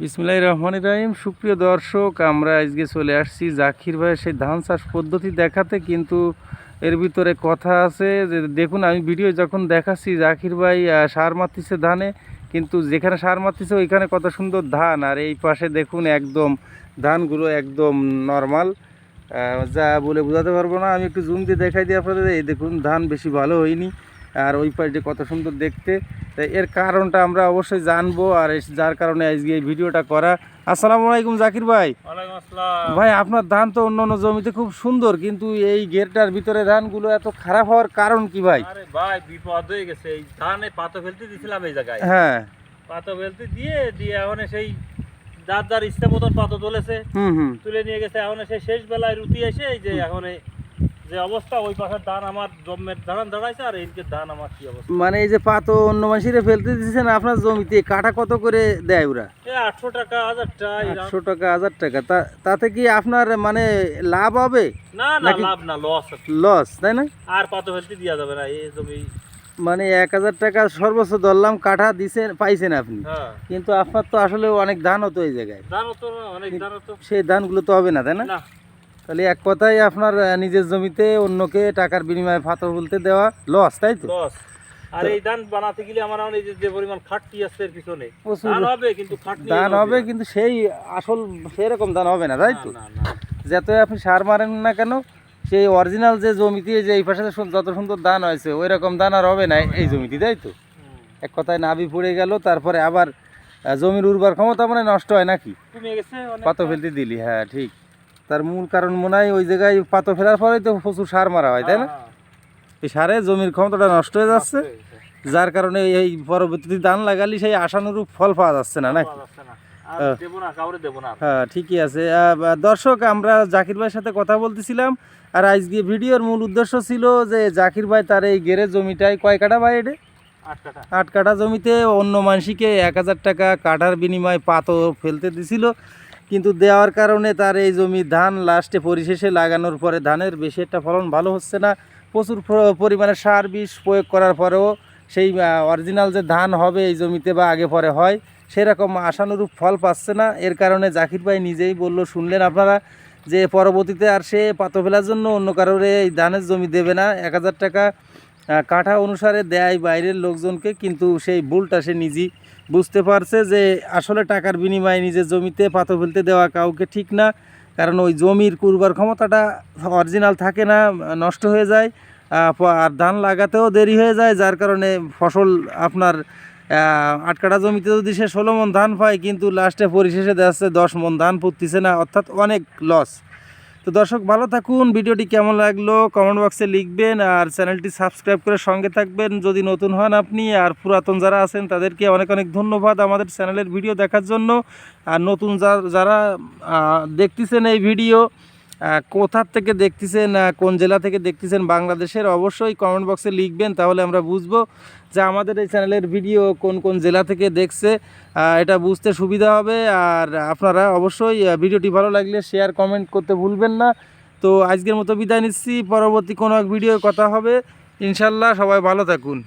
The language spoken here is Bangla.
বিসমুল্লাহ রহমান রাহিম। সুপ্রিয় দর্শক, আমরা আজকে চলে আসছি জাকির ভাইয়ের সেই ধান চাষ পদ্ধতি দেখাতে, কিন্তু এর ভিতরে কথা আছে যে, দেখুন, আমি ভিডিও যখন দেখাচ্ছি জাকির ভাই সার মারতেছে ধানে, কিন্তু যেখানে সার মারতেছে ওইখানে কত সুন্দর ধান। আর এই পাশে দেখুন, একদম ধানগুলো একদম নর্মাল। যা বলে বোঝাতে পারব না, আমি একটু জুম দিয়ে দেখাই দিই আপনাদের। এই দেখুন, ধান বেশি ভালো হয়নি। আর ওই পাশে কত সুন্দর দেখতে তো এর কারণটা আমরা অবশ্যই জানব আর যার কারণে আজকে এই ভিডিওটা করা। আসসালামু আলাইকুম জাকির ভাই। ভাই আপনার ধান তো অন্য অন্য জমিতে খুব সুন্দর কিন্তু এই ঘেরটার ভিতরে ধানগুলো এত খারাপ হওয়ার কারণ কি ভাই? ভাই বিপদ হয়ে গেছে। এই ধানে পাতা ফেলতে দিছিলাম এই জায়গায়। হ্যাঁ। পাতা ফেলতে দিয়ে দিয়ে এখন সেই যার যার ইচ্ছা মতন পাতা তুলেছে। হুম হুম। তুলে নিয়ে গেছে। এখন সেই শেষ বেলায় রুটি এসে এই যে এখন যে অবস্থা ওই পাশের ধান আমার জমের ধান দাঁড়াইছে আর এইদিকে ধান আমার কি অবস্থা? মানে এই যে পাতো অন্য মানুষের ফেলতে দিচ্ছেন আপনার জমিতে কাটা কত করে দেয় ওরা? আটশো টাকা হাজার টাকা আটশো টাকা হাজার টাকা। তাতে কি আপনার মানে লাভ হবে? না না লাভ না লস লস তাই না? আর পাতা ফেলতে দেওয়া যাবে না এই জমি মানে এক হাজার টাকা সর্বোচ্চ ধরলাম কাঠা দিছেন পাইছেন আপনি। হ্যাঁ। কিন্তু আপনার তো আসলে অনেক ধান হতো এই জায়গায়। তো অনেক ধানও তো। সেই ধানগুলো তো হবে না তাই না। তাহলে এক কথায় আপনার নিজের জমিতে অন্যকে টাকার বিনিময়ে ফাতর বলতে দেওয়া লস তাই তো? লস আর এই ধান বানাতে গেলে আমার এই যে- পরিমাণ খাটতি আছে এর পিছনে। ধান হবে কিন্তু খাটনি ধান হবে কিন্তু সেই আসল সেরকম ধান হবে না তাই তো? যত আপনি সার মারেন না কেন সেই অরিজিনাল যে জমিতে যে এই পাশে যত সুন্দর ধান হয়েছে ওই রকম ধান আর হবে না এই জমিতে তাই তো? এক কথায় নাবি পড়ে গেল তারপরে আবার জমির উর্বর ক্ষমতা মানে নষ্ট হয় নাকি? অনেক ফেলতে দিলি হ্যাঁ ঠিক। তার মূল কারণ মনে হয় ওই জায়গায় পাতো ফেলার পরেই তো প্রচুর সার মারা হয় তাই না? হ্যাঁ, এই সারে জমির ক্ষমতাটা নষ্ট হয়ে যাচ্ছে যার কারণে এই পরবর্তীতে ধান লাগালি সেই আশানুরূপ ফল পাওয়া যাচ্ছে না নাকি হ্যাঁ। হ্যাঁ ঠিকই আছে। দর্শক আমরা জাকির ভাইয়ের সাথে কথা বলতেছিলাম আর আজকে ভিডিওর মূল উদ্দেশ্য ছিল যে জাকির ভাই তার এই গেরের জমিটায় কয় কাটা ভাই এটা? আট কাঠা। জমিতে অন্য মানসিকে এক হাজার টাকা কাটার বিনিময়ে পাতো ফেলতে দিছিল। কিন্তু দেওয়ার কারণে তার এই জমি ধান লাস্টে পরিশেষে লাগানোর পরে ধানের বেশি একটা ফলন ভালো হচ্ছে না। প্রচুর পরিমাণে সার বিষ প্রয়োগ করার পরেও সেই অরিজিনাল যে ধান হবে এই জমিতে বা আগে পরে হয়, সেরকম আশানুরূপ ফল পাচ্ছে না। এর কারণে জাকির ভাই নিজেই বলল, শুনলেন আপনারা যে পরবর্তীতে আর সে পাতো ফেলার জন্য অন্য কারোর এই ধানের জমি দেবে না। এক হাজার টাকা কাঠা অনুসারে দেয় বাইরের লোকজনকে, কিন্তু সেই ভুলটা সে নিজেই বুঝতে পারছে যে আসলে টাকার বিনিময়ে নিজের জমিতে পাতো ফেলতে দেওয়া কাউকে ঠিক না, কারণ ওই জমির কুরবার ক্ষমতাটা অরিজিনাল থাকে না, নষ্ট হয়ে যায় আর ধান লাগাতেও দেরি হয়ে যায়, যার কারণে ফসল আপনার আটকাটা জমিতে যদি সে ষোলো মন ধান পায়, কিন্তু লাস্টে পরিশেষে দেখা যাচ্ছে দশ মন ধান পুততেছে না, অর্থাৎ অনেক লস তো দর্শক, ভালো থাকুন। ভিডিওটি কেমন লাগল কমেন্ট বক্সে লিখবেন আর চ্যানেলটি সাবস্ক্রাইব করে সঙ্গে থাকবেন। যদি নতুন হন আপনি আর পুরাতন যারা আছেন, তাদেরকে অনেক অনেক ধন্যবাদ আমাদের চ্যানেলের ভিডিও দেখার জন্য। আর নতুন যারা দেখতেছেন এই ভিডিও কোথার থেকে দেখতেছেন কোন জেলা থেকে দেখতেছেন বাংলাদেশের, অবশ্যই কমেন্ট বক্সে লিখবেন, তাহলে আমরা বুঝব যে আমাদের এই চ্যানেলের ভিডিও কোন কোন জেলা থেকে দেখছে এটা বুঝতে সুবিধা হবে। আর আপনারা অবশ্যই ভিডিওটি ভালো লাগলে শেয়ার কমেন্ট করতে ভুলবেন না। তো আজকের মতো বিদায় নিচ্ছি, পরবর্তী কোনো এক ভিডিও কথা হবে। ইনশাল্লাহ সবাই ভালো থাকুন।